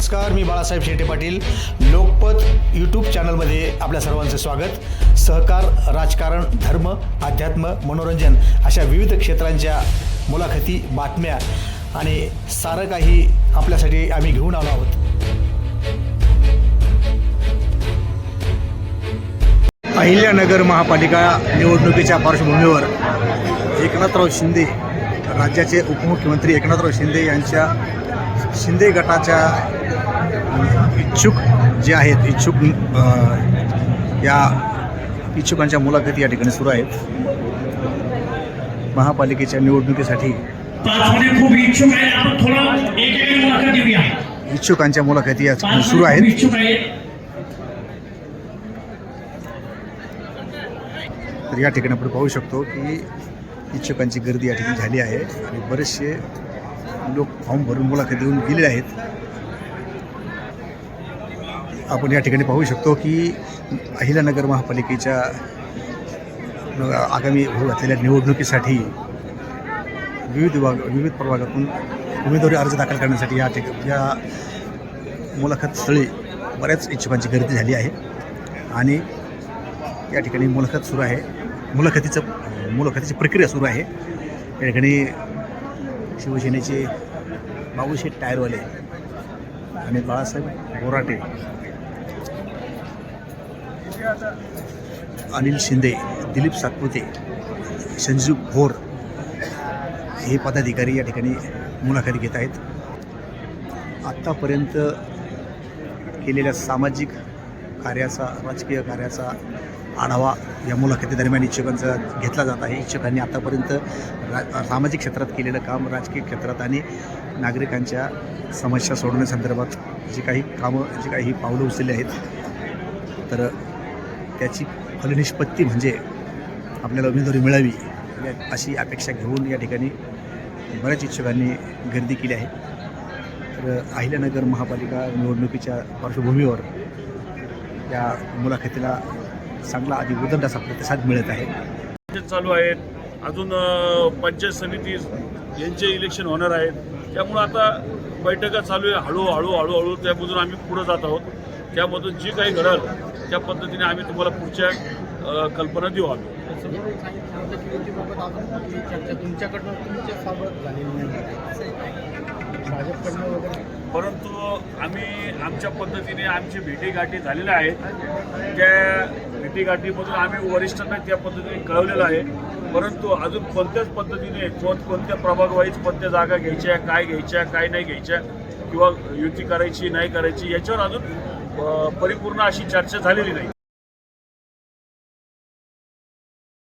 नमस्कार मी बाळासाहेब शेटे पाटील. लोकपत यूट्यूब चॅनलमध्ये आपल्या सर्वांचं स्वागत. सहकार राजकारण धर्म अध्यात्म मनोरंजन अशा विविध क्षेत्रांच्या मुलाखती बातम्या आणि सारं काही आपल्यासाठी आम्ही घेऊन आलो आहोत. अहिल्यानगर महापालिका निवडणुकीच्या पार्श्वभूमीवर एकनाथराव शिंदे राज्याचे उपमुख्यमंत्री एकनाथराव शिंदे यांच्या शिंदे गटाच्या इच्छुक जे आहेत इच्छुक या इच्छुकांच्या मुलाखती या ठिकाणी सुरू आहेत. महापालिकेच्या निवडणुकीसाठी इच्छुकांच्या मुलाखती या ठिकाणी सुरू आहेत. तर या ठिकाणी आपण पाहू शकतो की इच्छुकांची गर्दी या ठिकाणी झाली आहे आणि बरेचसे लोक फॉर्म भरून मुलाखत देऊन गेलेले आहेत. आपण या ठिकाणी पाहू शकतो की अहिल्यानगर महापालिकेच्या आगामी होऊ घातलेल्या निवडणुकीसाठी विविध विभाग विविध प्रभागातून उमेदवारी अर्ज दाखल करण्यासाठी या ठिका या मुलाखत स्थळी बऱ्याच इच्छुकांची गर्दी झाली आहे. आणि या ठिकाणी मुलाखत सुरू आहे. मुलाखतीचं मुलाखतीची प्रक्रिया सुरू आहे. या ठिकाणी शिवसेनेचे बाबूशेठ टायरवाले आणि बाळासाहेब बोराटे अनिल शिंदे दिलीप सातपुते संजीव भोर हे पदाधिकारी या ठिकाणी मुलाखती घेत आहेत. आत्तापर्यंत केलेल्या सामाजिक कार्याचा राजकीय कार्याचा आढावा या मुलाखतीदरम्यान इच्छुकांचा घेतला जात आहे. इच्छुकांनी आतापर्यंत रा सामाजिक क्षेत्रात केलेलं काम राजकीय क्षेत्रात आणि नागरिकांच्या समस्या सोडवण्यासंदर्भात जी काही कामं जी काही पावलं उचलली आहेत तर त्याची फलनिष्पत्ती म्हणजे आपल्याला उमेदवारी मिळावी अशी अपेक्षा घेऊन या ठिकाणी बऱ्याच इच्छुकांनी गर्दी केली आहे. तर अहिल्यानगर महापालिका निवडणुकीच्या पार्श्वभूमीवर या मुलाखतीला चांगला आधी उदंड असा प्रतिसाद मिळत आहे. चालू आहेत. अजून पंचायत समिती यांचे इलेक्शन होणार आहेत. त्यामुळं आता बैठका चालू आहे. हळूहळू हळूहळू त्यामधून आम्ही पुढं जात आहोत. त्यामधून जी काही घडल त्या पद्धतीने आम्ही तुम्हाला पुढच्या कल्पना देऊ आम्ही. परंतु आम्ही आमच्या पद्धतीने आमची भेटीगाठी झालेल्या आहेत त्या भेटीगाठीमधून आम्ही वरिष्ठांना त्या पद्धतीने कळवलेलं आहे. परंतु अजून कोणत्याच पद्धतीने कोण कोणत्या प्रभागवाईज कोणत्या जागा घ्यायच्या काय घ्यायच्या काय नाही घ्यायच्या किंवा युती करायची नाही करायची याच्यावर अजून परिपूर्ण अशी चर्चा झालेली नाही.